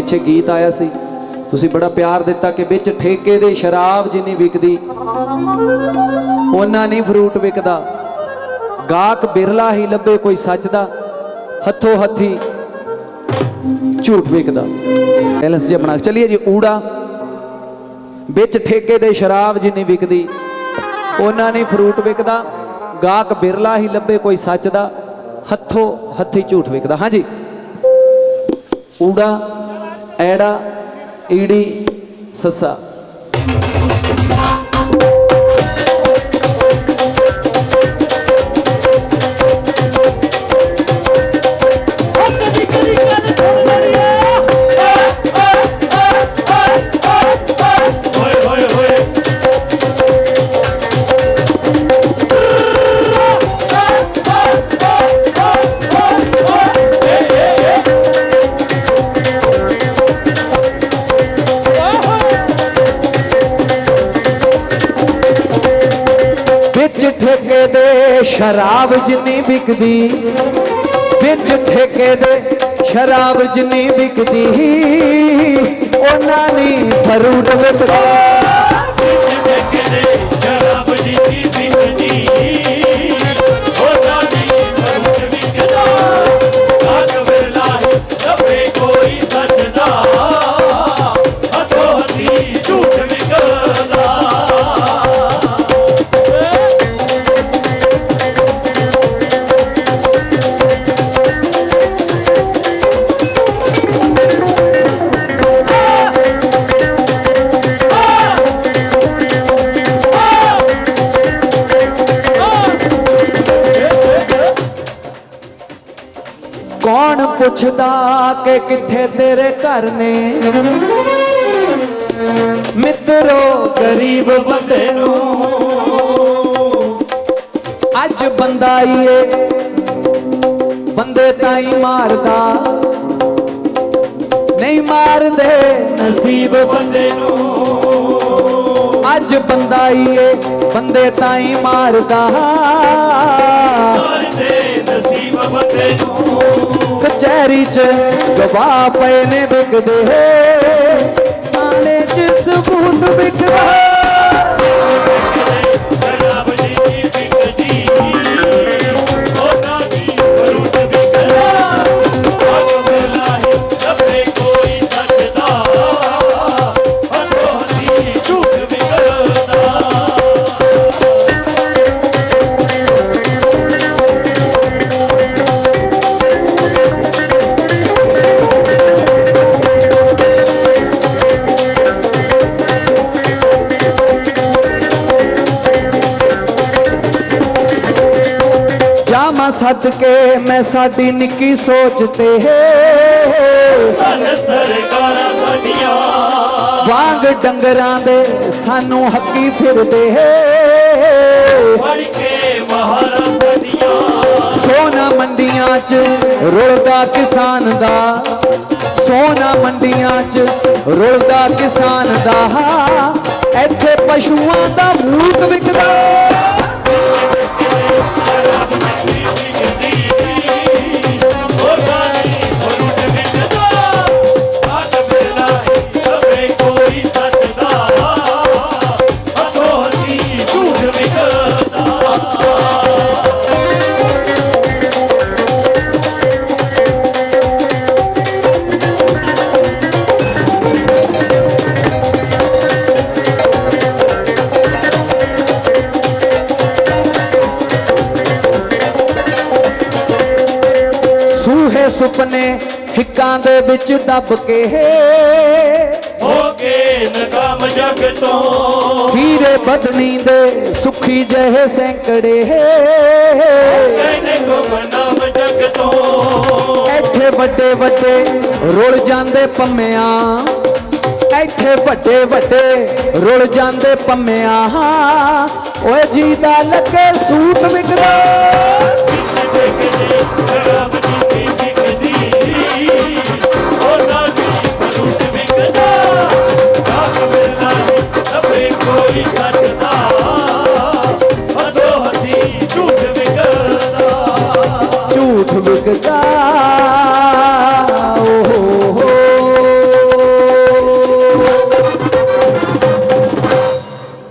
ਪਿੱਛੇ ਗੀਤ ਆਇਆ ਸੀ। ਤੁਸੀਂ ਬੜਾ ਪਿਆਰ ਦਿੱਤਾ ਕਿ ਵਿੱਚ ਠੇਕੇ ਦੇ ਸ਼ਰਾਬ ਜਿੰਨੀ ਵਿਕਦੀ, ਉਹਨਾਂ ਨਹੀਂ ਫਰੂਟ ਵਿਕਦਾ। ਗਾਹਕ ਬਿਰਲਾ ਹੀ ਲੱਭੇ ਕੋਈ ਸੱਚ ਦਾ, ਹੱਥੋਂ ਹੱਥੀ ਝੂਠ ਵਿਕਦਾ। ਬੈਲੈਂਸ ਜਿਹਾ ਬਣਾ ਕੇ ਚਲਿਏ ਜੀ, ਊੜਾ। ਵਿੱਚ ਠੇਕੇ ਦੇ ਸ਼ਰਾਬ ਜਿੰਨੀ ਵਿਕਦੀ, ਉਹਨਾਂ ਨਹੀਂ ਫਰੂਟ ਵਿਕਦਾ। ਗਾਹਕ ਬਿਰਲਾ ਹੀ ਲੱਭੇ ਕੋਈ ਸੱਚ ਦਾ, ਹੱਥੋਂ ਹੱਥੀ ਝੂਠ ਵਿਕਦਾ। ਹਾਂਜੀ। ਊੜਾ। ഏട ഇടി സസ. ਵਿੱਚ ਠੇਕੇ ਦੇ ਸ਼ਰਾਬ ਜਿੰਨੀ ਵਿਕਦੀ, ਵਿੱਚ ਠੇਕੇ ਦੇ ਸ਼ਰਾਬ ਜਿੰਨੀ ਵਿਕਦੀ, ਉਹਨਾਂ ਨਹੀਂ ਫਰੂਟ ਵਿਕਦਾ। ਪੁੱਛਦਾ ਕਿ ਕਿੱਥੇ ਤੇਰੇ ਘਰ ਨੇ? ਮਿੱਤਰੋ, ਗਰੀਬ ਬੰਦੇ ਨੂੰ ਅੱਜ ਬੰਦਾ ਈ ਏ ਬੰਦੇ ਤਾਂ ਹੀ ਮਾਰਦਾ। ਨਹੀਂ ਮਾਰਦੇ ਨਸੀਬ ਬੰਦੇ ਨੂੰ। ਅੱਜ ਬੰਦਾ ਈ ਏ ਬੰਦੇ ਤਾਂ ਹੀ ਮਾਰਦਾ। ਮਾਰਦੇ ਨਸੀਬ ਬੰਦੇ ਨੂੰ। ਕਚਹਿਰੀ 'ਚ ਗਵਾਹ ਪਏ ਨੇ ਵਿਕਦੇ ਜਾਮਾ ਕੇ ਮੈਂ ਸਾਡੀ ਨਿੱਕੀ ਸੋਚ ਤੇ ਧੰਨ ਸਰਕਾਰਾਂ ਸਾਡੀਆਂ ਵਾਂਗ ਡੰਗਰਾਂ ਦੇ ਸਾਨੂੰ ਹੱਕੀ ਫਿਰਦੇ ਫੜ ਕੇ ਮਹਾਰਾ ਸਾਡੀਆਂ ਸੋਨਾ ਮੰਡੀਆਂ 'ਚ ਰੁਲਦਾ ਕਿਸਾਨ ਦਾ, ਸੋਨਾ ਮੰਡੀਆਂ 'ਚ ਰੁਲਦਾ ਕਿਸਾਨ ਦਾ। ਇੱਥੇ ਪਸ਼ੂਆਂ ਦਾ ਮੂਤ ਵਿਕਦਾ। ਸੁਪਨੇ ਹਿੱਕਾਂ ਦੇ ਵਿੱਚ ਦੱਬ ਕੇ। ਹੋ ਕੇ ਨਕਾਮ ਜਗ ਤੋਂ। ਹੀਰੇ ਬਦਨੀ ਦੇ ਸੁਖੀ ਜਿਹੇ ਸੈਂਕੜੇ। ਕਹਿੰਦੇ ਗੁਮਨਾਮ ਜਗ ਤੋਂ। ਇੱਥੇ ਵੱਡੇ ਵੱਡੇ ਰੁਲ ਜਾਂਦੇ ਪੰਮਿਆਂ। ਇੱਥੇ ਵੱਡੇ ਵੱਡੇ ਰੁਲ ਜਾਂਦੇ ਪੰਮਿਆਂ। ਓਏ ਜੀ ਦਾ ਲੱਗੇ ਸੂਟ ਵਿਕਦਾ টুকটা